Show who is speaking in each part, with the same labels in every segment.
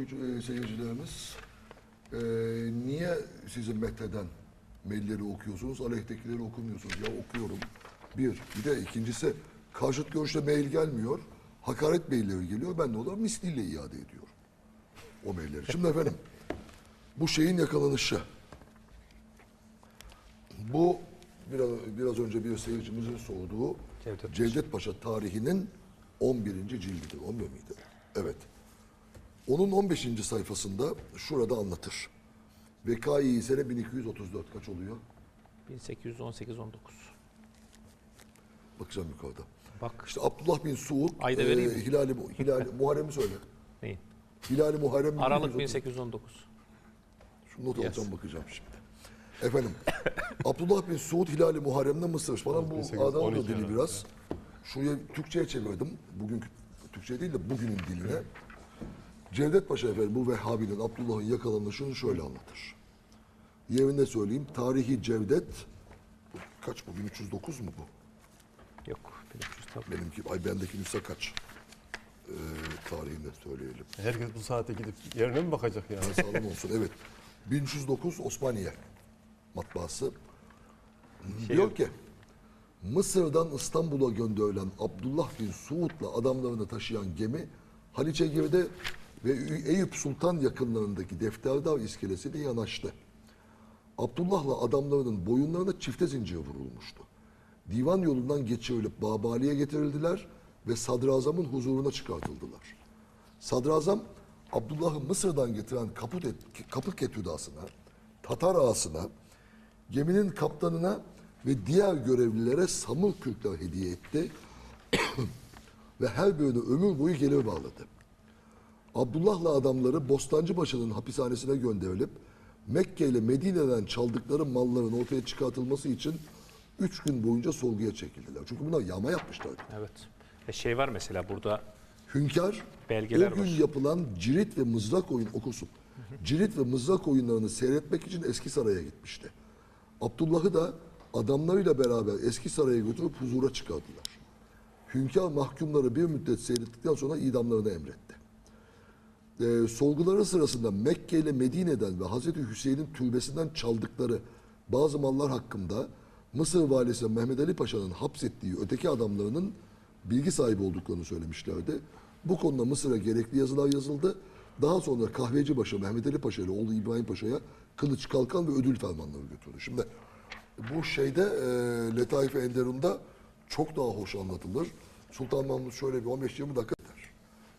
Speaker 1: okuyucu e, seyircilerimiz e, niye sizin metheden mailleri okuyorsunuz, aleyhdekileri okumuyorsunuz? Ya okuyorum. Bir. Bir de ikincisi karşıt görüşte mail gelmiyor. Hakaret mailleri geliyor. Ben de onları misliyle iade ediyorum. O mailleri. Şimdi efendim bu şeyin yakalanışı. Bu biraz, biraz önce bir seyircimizin sorduğu
Speaker 2: Cevdet
Speaker 1: Cevdet, Paşa tarihinin 11. cildidir. 11 miydi? Evet. Onun 15. sayfasında şurada anlatır. Vekai sene 1234 kaç oluyor?
Speaker 2: 1818-19.
Speaker 1: Bakacağım yukarıda.
Speaker 2: Bak
Speaker 1: İşte Abdullah bin Suud,
Speaker 2: Ayda vereyim mi?
Speaker 1: Hilali, Hilali, Muharrem'i söyle.
Speaker 2: neyin?
Speaker 1: Hilali Muharrem
Speaker 2: Aralık
Speaker 1: 1230.
Speaker 2: 1819.
Speaker 1: Şu not
Speaker 2: Yes.
Speaker 1: alacağım bakacağım şimdi. Efendim, Abdullah bin Suud Hilali Muharrem'de Mısır. Bana bu
Speaker 3: 18,
Speaker 1: Adana
Speaker 3: 12
Speaker 1: dili biraz. Şuraya Türkçe'ye çevirdim. Bugünkü Türkçe değil de bugünün diline. Cevdet Paşa efendim bu Vehhabi'nin Abdullah'ın yakalanışını şöyle anlatır. Yerinde söyleyeyim. Tarihi Cevdet kaç bu? 1309 mu bu?
Speaker 2: Yok. 1300 tabii.
Speaker 1: Benimki ay bendeki nüsha kaç? Ee, tarihini de söyleyelim.
Speaker 3: Herkes bu saate gidip yerine mi bakacak yani?
Speaker 1: Sağlam olsun evet. 1309 Osmaniye matbaası.
Speaker 2: Şey
Speaker 1: Diyor
Speaker 2: yok.
Speaker 1: ki Mısır'dan İstanbul'a gönderilen Abdullah bin Suud'la adamlarını taşıyan gemi Haliç'e girdi ve Eyüp Sultan yakınlarındaki Defterdar iskelesine yanaştı. Abdullah'la adamlarının boyunlarına çifte zincir vurulmuştu. Divan yolundan geçirilip Babali'ye getirildiler ve sadrazamın huzuruna çıkartıldılar. Sadrazam Abdullah'ı Mısır'dan getiren Kaput et, Kapık Etüdası'na, Tatar ağasına, geminin kaptanına ve diğer görevlilere samur kürkler hediye etti ve her birine ömür boyu gelir bağladı. Abdullah'la adamları Bostancıbaşı'nın hapishanesine gönderilip Mekke ile Medine'den çaldıkları malların ortaya çıkartılması için üç gün boyunca sorguya çekildiler. Çünkü bunlar yağma yapmışlardı.
Speaker 2: Evet. E şey var mesela burada
Speaker 1: Hünkar
Speaker 2: Belgeler
Speaker 1: o gün
Speaker 2: var.
Speaker 1: yapılan cirit ve mızrak oyun okusun. Cirit ve mızrak oyunlarını seyretmek için eski saraya gitmişti. Abdullah'ı da adamlarıyla beraber eski saraya götürüp huzura çıkardılar. Hünkar mahkumları bir müddet seyrettikten sonra idamlarını emretti. Ee, sorguları sırasında Mekke ile Medine'den ve Hazreti Hüseyin'in türbesinden çaldıkları bazı mallar hakkında Mısır valisi Mehmet Ali Paşa'nın hapsettiği öteki adamlarının bilgi sahibi olduklarını söylemişlerdi. Bu konuda Mısır'a gerekli yazılar yazıldı. Daha sonra Kahvecibaşı Mehmet Ali Paşa ile oğlu İbrahim Paşa'ya kılıç, kalkan ve ödül fermanları götürdü. Şimdi bu şeyde e, Letaif-i Enderun'da çok daha hoş anlatılır. Sultan Mahmut şöyle bir 15-20 dakika.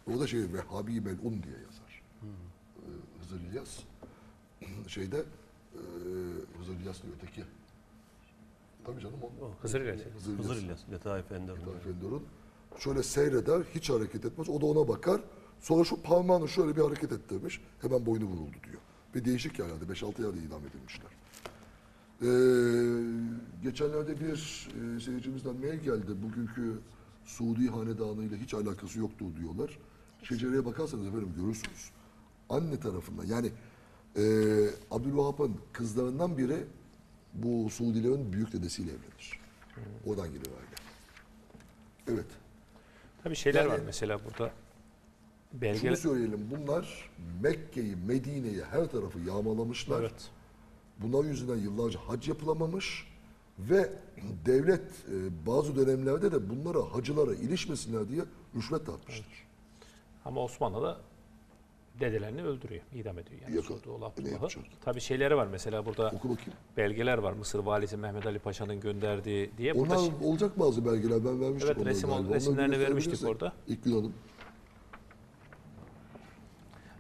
Speaker 1: O da şey Vehhabi Melun diye yazar. Ee, Hızır İlyas. Şeyde e, Hızır İlyas diyor öteki. Tabii canım o.
Speaker 2: Hızır ile.
Speaker 1: Hızır İlyas.
Speaker 3: Hızır İlyas, Letaif Ender.
Speaker 1: Letaif Enderun. Şöyle seyreder, hiç hareket etmez. O da ona bakar. Sonra şu parmağını şöyle bir hareket ettirmiş. Hemen boynu vuruldu diyor. Ve değişik yerlerde, 5-6 yerde idam edilmişler. Ee, geçenlerde bir e, seyircimizden mail geldi. Bugünkü Suudi Hanedanı ile hiç alakası yoktu diyorlar. Şecereye bakarsanız efendim görürsünüz. Anne tarafından yani e, Abdülvahap'ın kızlarından biri bu Suudilerin büyük dedesiyle evlenir. Oradan geliyor aile. Evet.
Speaker 2: Tabii şeyler
Speaker 1: Yani-
Speaker 2: var mesela burada.
Speaker 1: Şunu
Speaker 2: Belgeler.
Speaker 1: söyleyelim. Bunlar Mekke'yi, Medine'yi her tarafı yağmalamışlar.
Speaker 2: Evet.
Speaker 1: Bunlar yüzünden yıllarca hac yapılamamış ve devlet e, bazı dönemlerde de bunlara hacılara ilişmesinler diye rüşvet dağıtmıştır.
Speaker 2: Ama Osmanlı da dedelerini öldürüyor, idam ediyor. Yani sorduğu
Speaker 1: Ne
Speaker 2: Abdullah'ı. Tabii şeyleri var mesela burada
Speaker 1: Oku bakayım.
Speaker 2: belgeler var. Mısır valisi Mehmet Ali Paşa'nın gönderdiği diye. Burada
Speaker 1: Onlar
Speaker 2: şi-
Speaker 1: olacak bazı belgeler. Ben vermiştim
Speaker 2: Evet, resim
Speaker 1: galiba.
Speaker 2: Resimlerini vermiştik orada.
Speaker 1: İlk gün hanım.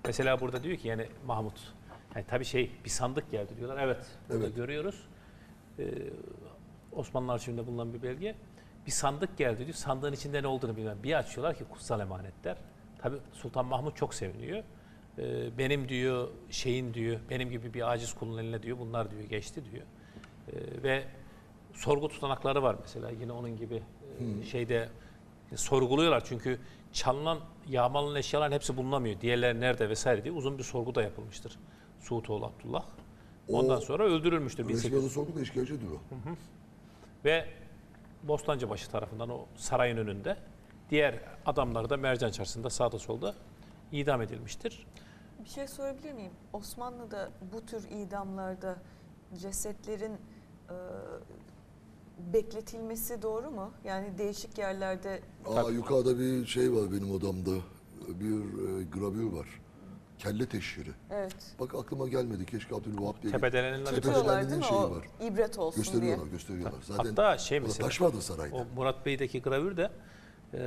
Speaker 2: mesela burada diyor ki yani Mahmut yani tabii şey bir sandık geldi diyorlar. Evet. Burada
Speaker 1: Evet.
Speaker 2: görüyoruz. Ee, Osmanlı arşivinde bulunan bir belge. Bir sandık geldi diyor. Sandığın içinde ne olduğunu bilmem. Bir açıyorlar ki kutsal emanetler. Tabii Sultan Mahmut çok seviniyor. Ee, benim diyor şeyin diyor benim gibi bir aciz kulun eline diyor bunlar diyor geçti diyor. Ee, ve sorgu tutanakları var mesela yine onun gibi e, şeyde sorguluyorlar çünkü çalınan yağmalanan eşyaların hepsi bulunamıyor. Diğerleri nerede vesaire diye uzun bir sorgu da yapılmıştır. Suutoğlu Abdullah. Ondan
Speaker 1: O
Speaker 2: sonra öldürülmüştür
Speaker 1: Resmi
Speaker 2: 1800
Speaker 1: adı sorgu da işkencedir o.
Speaker 2: ve Bostancıbaşı tarafından o sarayın önünde diğer adamlar da Mercan Çarşısı'nda sağda solda idam edilmiştir.
Speaker 4: Bir şey sorabilir miyim? Osmanlı'da bu tür idamlarda cesetlerin e, bekletilmesi doğru mu? Yani değişik yerlerde
Speaker 1: Aa, yukarıda bir şey var benim odamda. Bir e, gravür var. Kelle teşhiri.
Speaker 4: evet
Speaker 1: Bak aklıma gelmedi. Keşke Abdülvahap diye.
Speaker 2: Tepedelen'in
Speaker 1: Tepe-
Speaker 4: tutuyorlar değil mi?
Speaker 1: şeyi
Speaker 4: O
Speaker 1: var.
Speaker 4: ibret olsun diye.
Speaker 1: Gösteriyorlar, gösteriyorlar. Zaten
Speaker 2: Hatta şey mesela-
Speaker 1: taş vardı sarayda.
Speaker 2: O Murat Bey'deki gravür de e,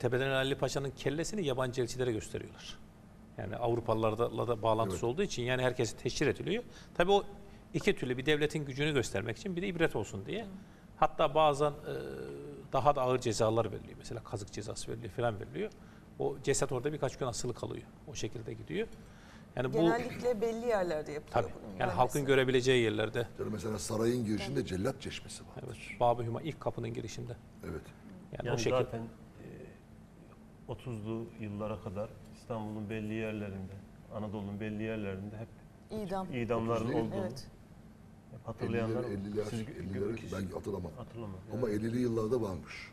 Speaker 2: Tepeden Ali Paşa'nın kellesini yabancı elçilere gösteriyorlar. Yani Avrupalılarla da bağlantısı
Speaker 1: Evet.
Speaker 2: olduğu için yani herkese teşhir ediliyor. Tabii o iki türlü bir devletin gücünü göstermek için bir de ibret olsun diye. Hatta bazen e, daha da ağır cezalar veriliyor. Mesela kazık cezası veriliyor falan veriliyor. O ceset orada birkaç gün asılı kalıyor. O şekilde gidiyor. Yani bu
Speaker 4: Genellikle belli yerlerde yapılıyor.
Speaker 2: tabii
Speaker 4: bunun
Speaker 2: yani halkın
Speaker 4: gelmesi.
Speaker 2: görebileceği yerlerde.
Speaker 1: Yani mesela sarayın girişinde cellat çeşmesi var.
Speaker 2: Evet. Bab-ı Hüma ilk kapının girişinde.
Speaker 1: Evet.
Speaker 2: Yani,
Speaker 3: Yani
Speaker 2: o şekilde.
Speaker 3: zaten 30'lu yıllara kadar İstanbul'un belli yerlerinde, Anadolu'nun belli yerlerinde hep
Speaker 4: İdam.
Speaker 3: idamların
Speaker 1: 30 değil.
Speaker 3: olduğunu
Speaker 4: Evet.
Speaker 3: hep hatırlayanlar
Speaker 1: 50'ler, 50'ler,
Speaker 3: Siz
Speaker 1: 50'ler
Speaker 3: gö-
Speaker 1: ben hatırlamam.
Speaker 3: hatırlamam.
Speaker 1: Ama 50'li yıllarda varmış.